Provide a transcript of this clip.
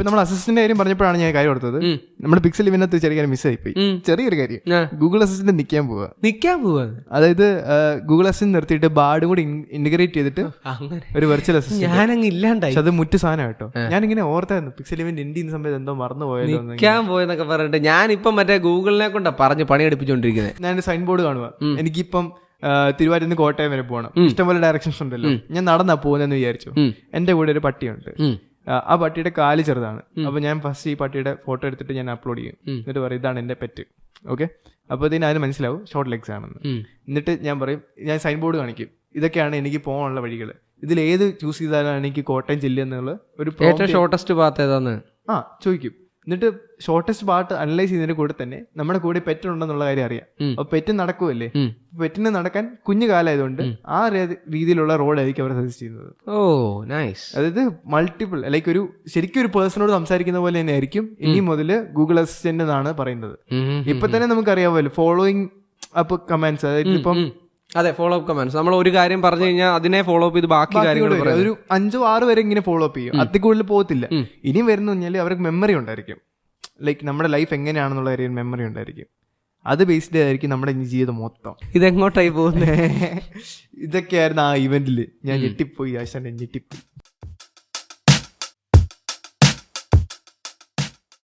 ഇപ്പൊ നമ്മൾ അസിസ്റ്റന്റ് കാര്യം പറഞ്ഞപ്പോഴാണ് ഞാൻ കാര്യം കൊടുത്തത് ഉം. നമ്മുടെ പിക്സൽ ഇവനകത്ത് ചെറിയ ആയിപ്പോയി. പോയി ചെറിയൊരു കാര്യം. ഗൂഗിൾ അസിസ്റ്റന്റ് നിക്കാൻ പോവുക നിക്കാൻ പോവാ അതായത് ഗൂഗിൾ അസിസ്റ്റന്റ് നിർത്തിയിട്ട് ബാർഡും കൂടി ഇന്റഗ്രേറ്റ് ചെയ്തിട്ട് ഒരു വെർച്വൽ അസിസ്റ്റന്റ് ഞാനങ്ങ് ഇല്ലാണ്ടായി. പക്ഷെ അത് മുറ്റ സാധനം കേട്ടോ. ഞാനിങ്ങനെ ഓർത്തായിരുന്നു പിക്സൽ ഇവന്റ് ഇന്ത്യ സമയത്ത് എന്തോ മറന്നു പോയത് എന്ന്. നിക്കാൻ പോയെന്നൊക്കെ പറഞ്ഞിട്ട് ഞാനിപ്പം മറ്റേ ഗൂഗിളിനെ കൊണ്ടാ പറഞ്ഞ് പണിയെടുപ്പിച്ചോണ്ടിരിക്കുന്നത് ഞാൻ സൈൻ ബോർഡ് കാണുക എനിക്കിപ്പം നിന്ന് കോട്ടയം വരെ പോകണം ഇഷ്ടംപോലെ ഡയറക്ഷൻസ് ഉണ്ടല്ലോ. ഞാൻ നടന്നാ പോകുന്നെന്ന് വിചാരിച്ചു. എന്റെ കൂടെ ഒരു പട്ടിയുണ്ട്. ആ, പട്ടിയുടെ കാൽ ചെറുതാണ്. അപ്പൊ ഞാൻ ഫസ്റ്റ് ഈ പട്ടിയുടെ ഫോട്ടോ എടുത്തിട്ട് ഞാൻ അപ്ലോഡ് ചെയ്യും. എന്നിട്ട് പറയും ഇതാണ് എന്റെ പെറ്റ് ഓക്കെ അപ്പൊ ഇതിന് അതിന് മനസ്സിലാവും ഷോർട്ട് ലെഗ്സ് ആണെന്ന്. എന്നിട്ട് ഞാൻ പറയും ഞാൻ സൈൻ ബോർഡ് കാണിക്കും. ഇതൊക്കെയാണ് എനിക്ക് പോകാനുള്ള വഴികൾ ഇതിൽ ഏത് ചൂസ് ചെയ്താലാണ് എനിക്ക് കോട്ടയം ജില്ല എന്നുള്ള ഒരു ഏറ്റവും ഷോർട്ടസ്റ്റ് പാത്ത് ഏതാന്ന്? ആ ചോദിക്കും. എന്നിട്ട് ഷോർട്ടസ്റ്റ് പാർട്ട് അനലൈസ് ചെയ്യുന്നതിന്റെ കൂടെ തന്നെ നമ്മുടെ കൂടെ പെറ്റ് ഉണ്ടെന്നുള്ള കാര്യം അറിയാം. അപ്പൊ പെറ്റ് നടക്കുമല്ലേ. പെറ്റിന് നടക്കാൻ കുഞ്ഞു കാലമായതുകൊണ്ട് ആ രീതി- രീതിയിലുള്ള റോഡായിരിക്കും അവർ സജസ്റ്റ് ചെയ്യുന്നത്. ഓ നൈസ് അതായത് മൾട്ടിപ്പിൾ ലൈക്ക് ഒരു ശരിക്കും ഒരു പേഴ്സണോട് സംസാരിക്കുന്ന പോലെ തന്നെ ആയിരിക്കും ഇനി മുതൽ ഗൂഗിൾ അസിസ്റ്റന്റ് എന്നാണ് പറയുന്നത്. ഇപ്പൊ തന്നെ നമുക്കറിയാമല്ലോ ഫോളോയിങ് അപ്പ് കമാൻഡ്സ് അതായത് ഇപ്പം അതെ ഫോളോ അപ്പ് കമാൻഡ്സ് നമ്മൾ ഒരു കാര്യം പറഞ്ഞു കഴിഞ്ഞാൽ അതിനെ ഫോളോ അപ്പ് ചെയ്ത് ബാക്കി കാര്യങ്ങൾ ഒരു അഞ്ചോ ആറ് വരെ ഇങ്ങനെ ഫോളോ അപ്പ് ചെയ്യും. അതിൽ കൂടുതൽ പോകത്തില്ല. ഇനി വരുന്ന അവർക്ക് മെമ്മറി ഉണ്ടായിരിക്കും. ലൈക്ക് നമ്മുടെ ലൈഫ് എങ്ങനെയാണെന്നുള്ള കാര്യം മെമ്മറി ഉണ്ടായിരിക്കും. അത് ബേസ്ഡ് ആയിരിക്കും നമ്മുടെ ഇനി ജീവിതം മൊത്തം. ഇതെങ്ങോട്ടായി പോകുന്നത് ഇതൊക്കെയായിരുന്നു ആ ഇവന്റിൽ ഞാൻ ഞെട്ടിപ്പോയി. ആശാൻ ഞെട്ടിപ്പോയി.